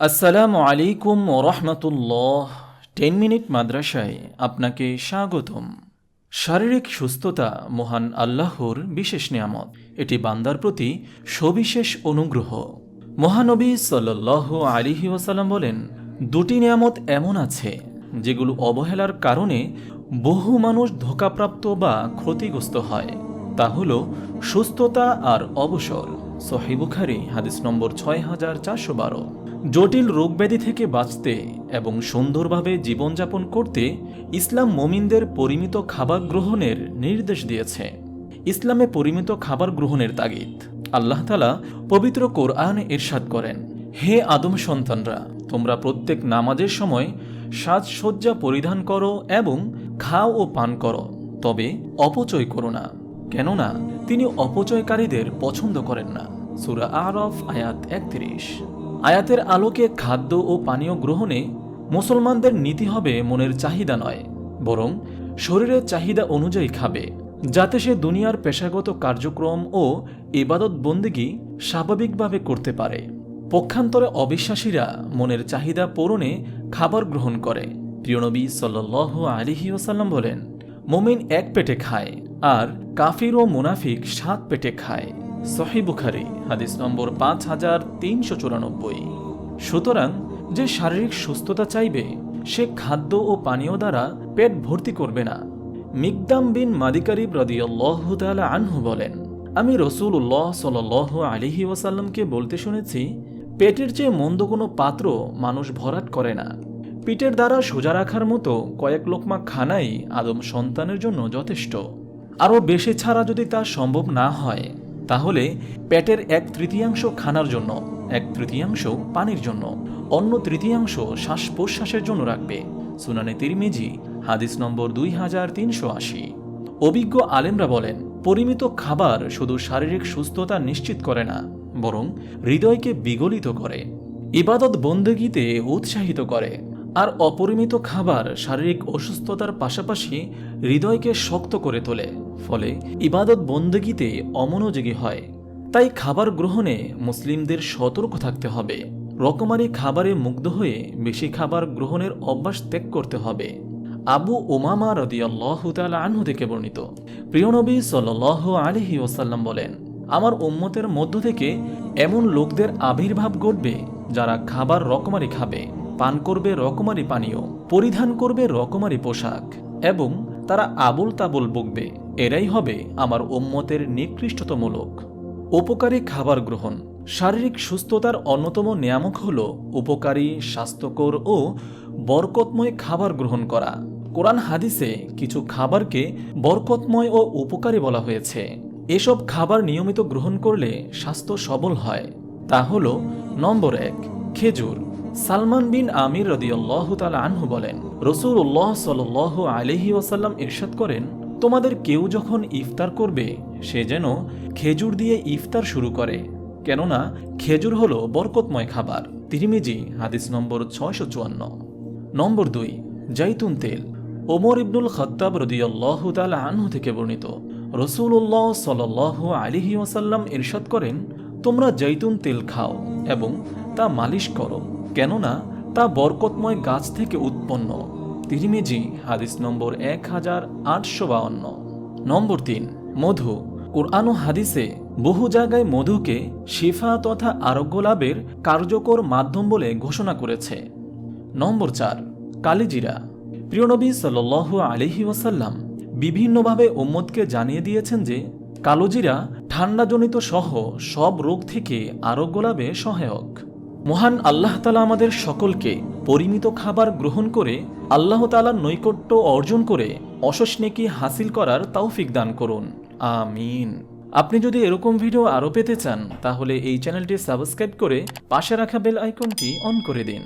আসসালামু আলাইকুম ও রহমতুল্লাহ। Ten minute মাদ্রাসায় আপনাকে স্বাগতম। শারীরিক সুস্থতা মহান আল্লাহর বিশেষ নিয়ামত। এটি বান্দার প্রতি সবিশেষ অনুগ্রহ। মহানবী সাল্লাহ আলিহি ওয়াসাল্লাম বলেন, দুটি নিয়ামত এমন আছে, যেগুলো অবহেলার কারণে বহু মানুষ ধোকাপ্রাপ্ত বা ক্ষতিগ্রস্ত হয়। তা হল সুস্থতা আর অবসর। সহিবুখারি হাদিস নম্বর ছয় হাজার চারশো বারো। জটিল রোগব্যাধি থেকে বাঁচতে এবং সুন্দরভাবে জীবনযাপন করতে ইসলাম মমিনদের পরিমিত খাবার গ্রহণের নির্দেশ দিয়েছে। ইসলামে পরিমিত খাবার গ্রহণের তাগিদ। আল্লাহ তালা পবিত্র কোরআন ইরশাদ করেন, হে আদম সন্তানরা, তোমরা প্রত্যেক নামাজের সময় সাজসজ্জা পরিধান করো এবং খাও ও পান করো, তবে অপচয় করো না। কেননা তিনি অপচয়কারীদের পছন্দ করেন না। সুরা আরফ, আয়াত একত্রিশ। আয়াতের আলোকে খাদ্য ও পানীয় গ্রহণে মুসলমানদের নীতি হবে মনের চাহিদা নয়, বরং শরীরের চাহিদা অনুযায়ী খাবে, যাতে সে দুনিয়ার পেশাগত কার্যক্রম ও ইবাদত বন্দিগি স্বাভাবিকভাবে করতে পারে। পক্ষান্তরে অবিশ্বাসীরা মনের চাহিদা পূরণে খাবার গ্রহণ করে। প্রিয়নবী সাল্ল আলিহি ওসাল্লাম বলেন, মোমিন এক পেটে খায় আর কাফির ও মুনাফিক সাত পেটে খায়। সহি বুখারি, হাদিস নম্বর পাঁচ হাজার তিনশো চুরানব্বই। সুতরাং যে শারীরিক সুস্থতা চাইবে, সে খাদ্য ও পানীয় দ্বারা পেট ভর্তি করবে না। মিকদাম বিন মাদিকারিব রদিয়াল্লাহ তাআলা আনহু বলেন, আমি রসুল উল্লাহ সাল আলিহি ওয়াসাল্লামকে বলতে শুনেছি, পেটের চেয়ে মন্দ কোনো পাত্র মানুষ ভরাট করে না। পিঠের দ্বারা সোজা রাখার মতো কয়েক লোকমা খানাই আদম সন্তানের জন্য যথেষ্ট। আরও বেশি ছাড়া যদি তা সম্ভব না হয়, তাহলে পেটের এক তৃতীয়াংশ খানার জন্য, এক তৃতীয়াংশ পানির জন্য, অন্য তৃতীয়াংশ শ্বাস প্রশ্বাসের জন্য রাখবে। সুনানে তিরমিজি, হাদিস নম্বর দুই হাজার তিনশো আশি। অভিজ্ঞ আলেমরা বলেন, পরিমিত খাবার শুধু শারীরিক সুস্থতা নিশ্চিত করে না, বরং হৃদয়কে বিগলিত করে, ইবাদত বন্দেগীতে উৎসাহিত করে। আর অপরিমিত খাবার শারীরিক অসুস্থতার পাশাপাশি হৃদয়কে শক্ত করে তোলে, ফলে ইবাদত বন্দেগীতে অমনোযোগী হয়। তাই খাবার গ্রহণে মুসলিমদের সতর্ক থাকতে হবে। রকমারি খাবারে মুগ্ধ হয়ে বেশি খাবার গ্রহণের অভ্যাস ত্যাগ করতে হবে। আবু ওমামা রদিয়াল্লাহ তালা আনহু থেকে বর্ণিত। প্রিয়নবী সাল আলিহি ওসাল্লাম বলেন, আমার উম্মতের মধ্য থেকে এমন লোকদের আবির্ভাব ঘটবে যারা খাবার রকমারি খাবে। পান করবে রকমারি পানীয়, পরিধান করবে রকমারি পোশাক এবং তারা আবুল তাবুল বকবে। এরাই হবে আমার উম্মতের নিকৃষ্টতম লোক। উপকারী খাবার গ্রহণ। শারীরিক সুস্থতার অন্যতম নিয়ামক হল উপকারী, স্বাস্থ্যকর ও বরকতময় খাবার গ্রহণ করা। কোরআন হাদিসে কিছু খাবারকে বরকতময় ও উপকারী বলা হয়েছে। এসব খাবার নিয়মিত গ্রহণ করলে স্বাস্থ্য সবল হয়। তা হল নম্বর এক, খেজুর। সালমান বিন আমির রদিয়াল্লাহ তালা আনহু বলেন রসুল উল্লাহ সাল আলহি ওয়াসাল্লাম ইরশাদ করেন, তোমাদের কেউ যখন ইফতার করবে, সে যেন খেজুর দিয়ে ইফতার শুরু করে। কেননা, খেজুর হল বরকতময় খাবার। তিরিমিজি, হাদিস নম্বর ছয়শো চুয়ান্ন। নম্বর দুই, জাইতুন তেল। ওমর ইবনুল খত্তাব রদিয়াল্লাহ তালা আনহু থেকে বর্ণিত রসুল্লাহ সাল আলিহি ওয়াসাল্লাম ইরশাদ করেন, তোমরা জৈতুন তেল খাও এবং তা মালিশ করো। কেননা তা বরকতময় গাছ থেকে উৎপন্ন। তিরিমিজি, হাদিস নম্বর এক হাজার আটশো বাউন্ন। নম্বর তিন, মধু। কোরআন হাদিসে বহু জায়গায় মধুকে শিফা তথা আরোগ্য লাভের কার্যকর মাধ্যম বলে ঘোষণা করেছে। নম্বর চার, কালিজিরা। প্রিয়নবী সাল আলিহি ওয়াসাল্লাম বিভিন্নভাবে উম্মদকে জানিয়ে দিয়েছেন যে, কালোজিরা ঠান্ডাজনিত সহ সব রোগ থেকে আরোগ্য লাভে সহায়ক। মহান আল্লাহ তালা আমাদের সকলকে পরিমিত খাবার গ্রহণ করে আল্লাহ তালার নৈকট্য অর্জন করে অসস্নেকি হাসিল করার তৌফিক দান করুন। আমিন। আপনি যদি এরকম ভিডিও আরও পেতে চান, তাহলে এই চ্যানেলটি সাবস্ক্রাইব করে পাশে রাখা বেল আইকনটি অন করে দিন।